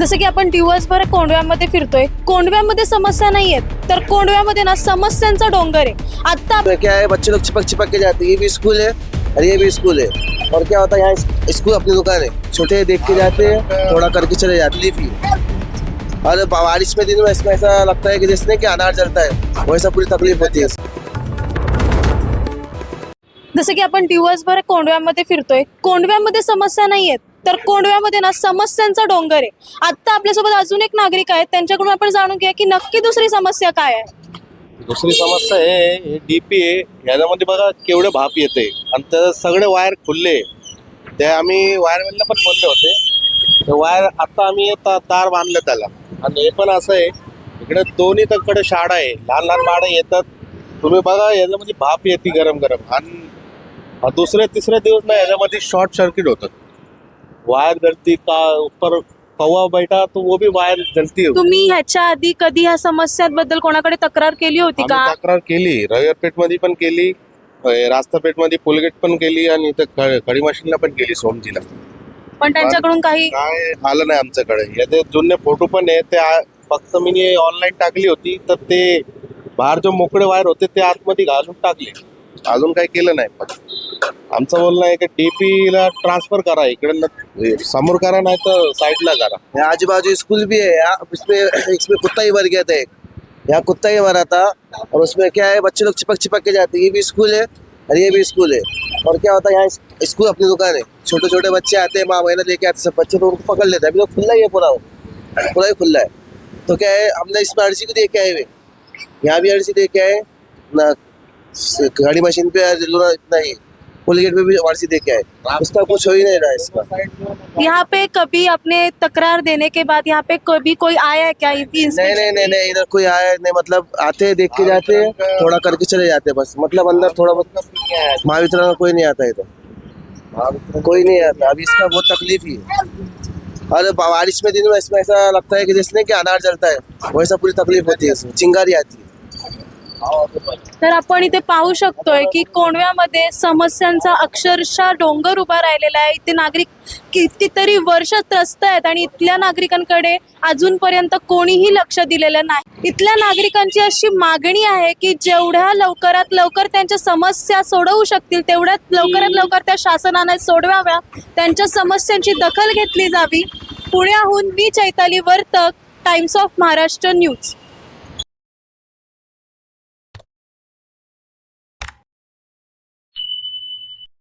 जसं की आपण दिवसभर कोंडव्यामध्ये फिरतोय कोंडव्यामध्ये समस्या नाही आहेत तर कोंडव्यामध्ये ना समस्यांचा डोंगर आहे. आता क्या है बच्चे लोग चिपक चिपक के जाते हैं। ये भी स्कूल है और ये भी स्कूल है। और क्या होता है यहाँ स्कूल अपनी दुकान है। छोटे देख के जाते हैं थोड़ा करके चले जाते हैं। लीफ और बारिश में दिन में इसमें ऐसा लगता है कि जैसे कि अनार जलता है वैसा पूरी तकलीफ़ होती है। जसं की आपण दिवसभर कोंडव्यामध्ये फिरतोय कोंडव्यामध्ये समस्या नाही आहेत तर कोंडव्यामध्ये ना समस्यांचा डोंगर आहे. आता आपल्यासोबत अजून एक नागरिक आहेत त्यांच्याकडून आपण जाणून घ्या की नक्की दुसरी समस्या काय आहे. दुसरी समस्या आहे हे डीपी आहे. ह्याच्यामध्ये बघा केवढे भाप येते. आणि ते सगळे वायर खुलले. ते आम्ही वायरमॅनला पण बोलले होते. ते वायर आता आम्ही ता- तार बांधलं त्याला. आणि हे पण असं आहे इकडे दोन्ही तकडे शाळा आहे. लहान लहान बाळं येतात. तुम्ही बघा याच्यामध्ये भाप येते गरम गरम आणि दुसरे तिसरे दिवस ना याच्यामध्ये शॉर्ट सर्किट होतं. वायर जलती का ऊपर कौवा बैठा तो वो भी वायर जलती है तुम्ही ह्याच्या आधी कधी ह्या समस्यांबद्दल कोणाकडे तक्रार केली होती का? आम्ही तक्रार केली रविवारपेठमध्ये पण केली रास्तापेठमध्ये पुलगेट पण केली आणि इथं खडी मशीनला पण केली सोमजीला. पण त्यांच्याकडून काही काय आलं नाही आमच्याकडे. याचे जुने फोटो पण आहे ते आ- फक्त मी ऑनलाईन टाकली होती तर ते बाहेर जो मोकळे वायर होते ते आतमध्ये घालून टाकले. अजून काही केलं नाही. पण आमचं बोलणं आहे की डीपीला ट्रान्सफर करा इकडे समोर करा नाही तर साईडला करा. यहाँ आजू बाजू स्कूल भी है यहाँ इसमें इसमें कुत्ता ही मर गया था एक यहाँ कुत्ता ही मरा था और उसमें क्या है बच्चे लोग चिपक चिपक के जाते ये भी स्कूल है और ये भी स्कूल है। और क्या होता है यहाँ स्कूल अपनी दुकान है। छोटे छोटे बच्चे आते हैं माँ बहना लेके आते सब बच्चे तो उनको पकड़ लेते हैं। अभी तो खुला ही है पूरा वो। पूरा ही खुला है। तो क्या है हमने इसमें अर्जी को देख के आए हुए। यहाँ भी अर्जी देख के आए। ना गाड़ी मशीन पे लोना इतना ही पुल गेट पे भी अर्जी दे के आए। उसका कुछ हो ही नहीं रहा है इसका। यहाँ पे कभी अपने तकरार देने के बाद यहाँ पे कभी कोई आया है क्या? नहीं नहीं नहीं नहीं इधर कोई आया नहीं मतलब आते हैं देख के जाते हैं थोड़ा करके चले जाते हैं बस। मतलब अंदर थोड़ा बहुत महावितरण का कोई नहीं आता इधर। कोई नहीं आता। अभी इसका बहुत तकलीफ़ ही है। और बारिश में दिन में इसमें ऐसा लगता है कि जिसने कि अनार जलता है वैसा पूरी तकलीफ़ होती है इसमें। चिंगारी आती है। तर आपण इथे पाहू शकतोय की कोणव्यामध्ये समस्यांचा अक्षरशः डोंगर उभा राहिलेला आहे. इथे नागरिक कितीतरी वर्ष त्रस्त आहेत आणि इथल्या नागरिकांकडे अजूनपर्यंत कोणीही लक्ष दिलेलं नाही. इथल्या नागरिकांची अशी मागणी आहे की जेवढ्या लवकरात लवकर त्यांच्या समस्या सोडवू शकतील तेवढ्यात लवकरात लवकर त्या शासनाने सोडवाव्या. त्यांच्या समस्यांची दखल घेतली जावी. पुण्याहून मी Chaitali Vartak times of Maharashtra news